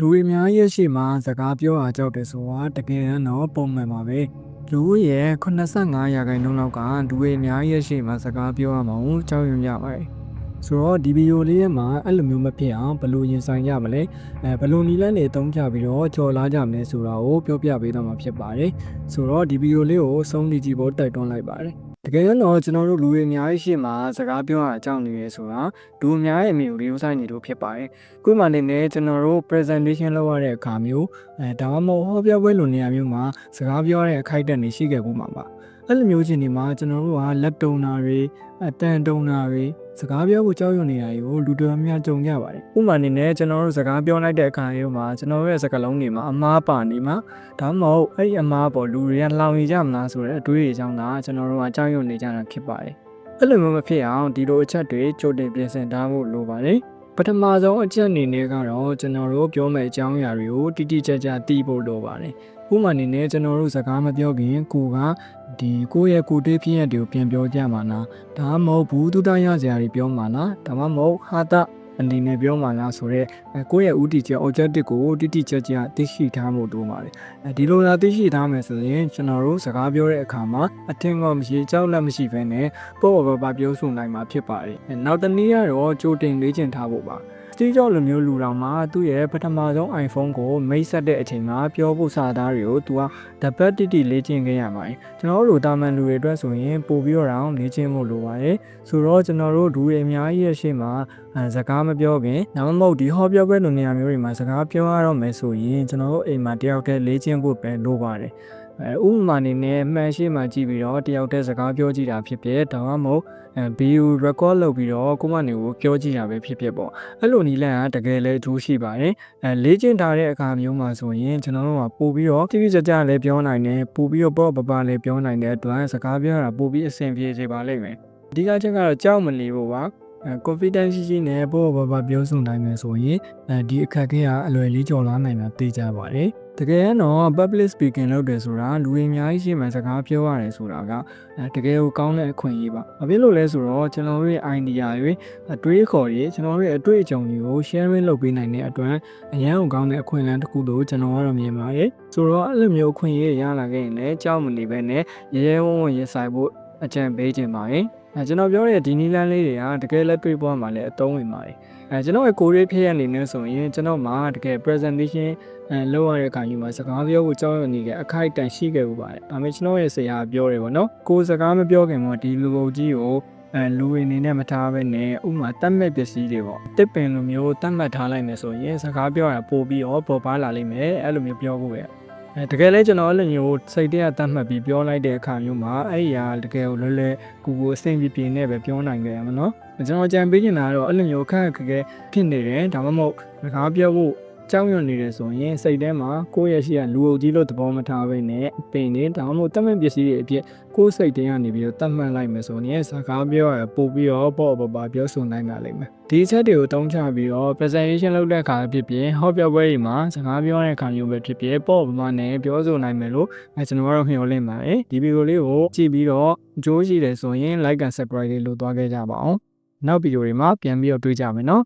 လူတွေအများကြီးရဲ့ရှေ့မှာစကားပြောအားကြောက်တယ်ဆိုတာတကယ်တော့ပုံမှန်ပါပဲလူရဲ့85ရာခိုင်နှုန်းလောက်ကလူတွေအများကြီးရဲ့ရှေ့မှာစကားပြောရမှာကိုကြောက်ရွံ့ကြပါတယ်ဆိုတော့ဒီဗီဒီယိုလေးထဲမှာအဲ့လိုမျိုးမဖြစ်အောင်ဘယ်လိုရင်ဆိုင်ကြမလဲအဲဘယ်လိုနီလန်းတွေတုံးကြပြီးတော့ကြော်လာကြမလဲဆိုတာကိုပြောပြပေးတော့မှာဖြစ်ပါတယ်ဆိုတော့ဒီဗီဒီယိုလေးကိုဆုံးဖြတ်ကြည့်ဖို့တိုက်တွန်းလိုက်ပါတယ် တကယ်တော့ကျွန်တော်တို့လူတွေအများကြီးရှေ့မှာစကားပြောရအကြောင်းနေရဲဆိုတာလူအများရဲ့အမြင်ကိုလေးစားနေလို့ဖြစ်ပါတယ်ခုမှနေနဲ့ကျွန်တော်တို့ presentation လုပ်ရတဲ့အခါမျိုးအဲဒါမှမဟုတ်ဟောပြောပွဲလိုနေရာမျိုးမှာစကားပြောရတဲ့အခိုက်အတန့်တွေရှိခဲ့ဘူးမှာပါ အဲ့လိုမျိုးချင်းဒီမှာကျွန်တော်တို့ကလက်တုံတာတွေအတန်တုံတာတွေစကားပြောဖို့ကြောက်ရွံ့နေတာတွေကိုလူတော်များကြုံကြပါတယ်ဥပမာအနေနဲ့ကျွန်တော်တို့စကားပြောလိုက်တဲ့အခါမျိုးမှာကျွန်တော်တို့ရဲ့စကားလုံးတွေမှာအမားပါနေမှာဒါမှမဟုတ်အဲ့ဒီအမားပေါ်လူတွေကလောင်နေကြမလားဆိုတဲ့အတွေးတွေကြောင့်ဒါကျွန်တော်တို့ကကြောက်ရွံ့နေကြတာဖြစ်ပါတယ်အဲ့လိုမျိုးမဖြစ်အောင်ဒီလိုအချက်တွေကြိုတင်ပြင်ဆင်ထားဖို့လိုပါတယ်ပထမဆုံးအချက်အနေနဲ့ကတော့ကျွန်တော်တို့ပြောမယ့်အကြောင်းအရာတွေကိုတိတိကျကျသိဖို့လိုပါတယ်ဥပမာအနေနဲ့ကျွန်တော်တို့စကားမပြောခင်ကိုက ဒီကိုယ့်ရဲ့ကိုယ်တွေးဖြစ်ရတွေကိုပြန်ပြောကြမှာလားဒါမှမဟုတ်ဘူးတုတရစရာတွေပြောမှာလားဒါမှမဟုတ်ဟာတာအနေနဲ့ပြောမှာလားဆိုတော့အဲကိုယ့်ရဲ့ဥတီချက် objective ကိုတိတိကျကျသိရှိထားမှုတို့ပါတယ်အဲဒီလိုသာသိရှိထားမယ်ဆိုရင်ကျွန်တော်တို့စကားပြောတဲ့အခါမှာအထင်ကမရှိကြောက်လက်မရှိဘဲနဲ့ပေါ့ပေါ့ပါပြောဆိုနိုင်မှာဖြစ်ပါတယ်အဲနောက်တစ်နည်းကတော့ကြိုတင်လေ့ကျင့်ထားဖို့ပါ စတီးကြော့လိုမျိုးလူတော်မှာသူ့ရဲ့ပထမဆုံး iPhone ကိုမိတ်ဆက်တဲ့အချိန်မှာပြောဖို့စာသားတွေကိုသူကတပတ်တိတိလေ့ကျင့်ခဲ့ရပါတယ်ကျွန်တော်တို့တာမန်လူတွေအတွက်ဆိုရင်ပို့ပြီးတော့လေ့ကျင့်ဖို့လိုပါတယ်ဆိုတော့ကျွန်တော်တို့ဒူတွေအများကြီးရဲ့ရှေ့မှာအဲစကားမပြောခင်ဒါမှမဟုတ်ဒီဟောပြောပွဲလိုနေရာမျိုးတွေမှာစကားပြောရတော့မယ်ဆိုရင်ကျွန်တော်တို့အိမ်မှာတယောက်တည်းလေ့ကျင့်ဖို့ပဲလိုပါတယ် အဲဥပမာအနေနဲ့မှန်ရှိမှကြည့်ပြီးတော့တယောက်တည်းစကားပြောကြည့်တာဖြစ်ဖြစ်ဒါမှမဟုတ်အဲ video record လုပ်ပြီးတော့ကိုမနေကိုပြောကြည့်တာပဲဖြစ်ဖြစ်ပေါ့အဲ့လိုနီလန်ကတကယ်လဲအကျိုးရှိပါတယ်အဲလေ့ကျင့်ထားတဲ့အခါမျိုးမှာဆိုရင်ကျွန်တော်တို့ကပို့ပြီးတော့တိတိကျကျလည်းပြောနိုင်တယ်ပို့ပြီးတော့ပေါ့ပပလည်းပြောနိုင်တဲ့အတွက်စကားပြောတာပို့ပြီးအဆင်ပြေစေပါလိမ့်မယ်အဓိကချက်ကတော့ကြောက်မနေဖို့ပါအဲ confidence ရှိရှိနဲ့ပေါ့ပေါ့ပါပြောဆိုနိုင်မယ်ဆိုရင်အဲဒီအခက်အခဲကအလွယ်လေးကျော်လာနိုင်တာသိကြပါတယ် တကယ်တော့ public speaking လုပ်တယ်ဆိုတာလူတွေအများကြီးရှိမှစကားပြောရတယ်ဆိုတာကအဲတကယ်ကိုကောင်းတဲ့အခွင့်အရေးပါ။ဘာဖြစ်လို့လဲဆိုတော့ကျွန်တော်တို့ရဲ့ idea တွေအတွေးခေါ်တွေကျွန်တော်တို့ရဲ့အတွေ့အကြုံတွေကို sharing လုပ်ပေးနိုင်တဲ့အတွက်အရန်ကိုကောင်းတဲ့အခွင့်အလမ်းတစ်ခုလို့ကျွန်တော်ကတော့မြင်ပါတယ်။ဆိုတော့အဲ့လိုမျိုးအခွင့်အရေးရလာခဲ့ရင်လည်းကြောက်မနေပဲနဲ့ရဲရဲဝံ့ဝံ့ရင်ဆိုင်ဖို့အကြံပေးခြင်းပါတယ်။ အဲကျွန်တော်ပြောတဲ့ဒီနီလန်းလေးတွေကတကယ်လက်တွေ့ပေါ်မှာလည်းအသုံးဝင်ပါတယ်။အဲကျွန်တော်ရဲ့ကိုရေးဖြစ်ရနေနေဆိုရင်ကျွန်တော်မှာတကယ် presentation အဲလောက်ရတဲ့အခါကြီးမှာစကားပြောဖို့ကြောက်ရွံ့နေတဲ့အခိုက်အတန့်ရှိခဲ့ဘူးပါတယ်။ဒါပေမဲ့ကျွန်တော်ရဲ့ဆရာပြောတယ်ပေါ့နော်။ကိုယ်စကားမပြောခင်မှာဒီလူအုပ်ကြီးကိုအဲလူဝင်နေနဲ့မထားဘဲနဲ့ဥမာတတ်မဲ့ပစ္စည်းတွေပေါ့တစ်ပင်လိုမျိုးတတ်မှတ်ထားလိုက်မယ်ဆိုရင်စကားပြောရပို့ပြီးတော့ပေါ်ပါလာလိမ့်မယ်အဲ့လိုမျိုးပြောဖို့ပဲ အဲတကယ်လဲကျွန်တော်အဲ့လိုမျိုးစိတ်တရတတ်မှတ်ပြီးပြောလိုက်တဲ့အခါမျိုးမှာအဲ့ဒီဟာတကယ်ကိုလွယ်လွယ်ကူကူအဆင်ပြေပြေနဲ့ပဲပြောနိုင်ကြရမှာနော်ကျွန်တော်ကြံပေးနေတာကတော့အဲ့လိုမျိုးခက်ခက်ခဲဖြစ်နေတယ်ဒါမှမဟုတ်စကားပြောဖို့ ကြောက်ရွံ့နေတယ်ဆိုရင်စိတ်ထဲမှာကိုယ့်ရဲ့ရှိရလူအုပ်ကြီးလို့သဘောမထားဘဲနဲ့ပင်နေဒါမှမဟုတ်တတ်မှတ်ပစ္စည်းတွေအဖြစ်ကိုယ်စိတ်ထဲကနေပြီးတော့တတ်မှတ်လိုက်မယ်ဆိုရင်စကားပြောရပို့ပြီးတော့ပေါ့ပေါ့ပါပြောဆိုနိုင်ပါလိမ့်မယ်ဒီအချက်တွေကိုတုံးချပြီးတော့ presentation လုပ်တဲ့အခါဖြစ်ဖြစ်ဟောပြောပွဲတွေမှာစကားပြောတဲ့အခါမျိုးပဲဖြစ်ဖြစ်ပေါ့ပမာနဲ့ပြောဆိုနိုင်မယ်လို့အဲကျွန်တော်ကတော့မျှော်လင့်ပါတယ်ဒီဗီဒီယိုလေးကိုကြည့်ပြီးတော့အကျိုးရှိတယ်ဆိုရင် like and subscribe လေးလုပ်သွားခဲ့ကြပါအောင်နောက်ဗီဒီယိုတွေမှာပြန်ပြီးတော့တွေ့ကြမယ်နော်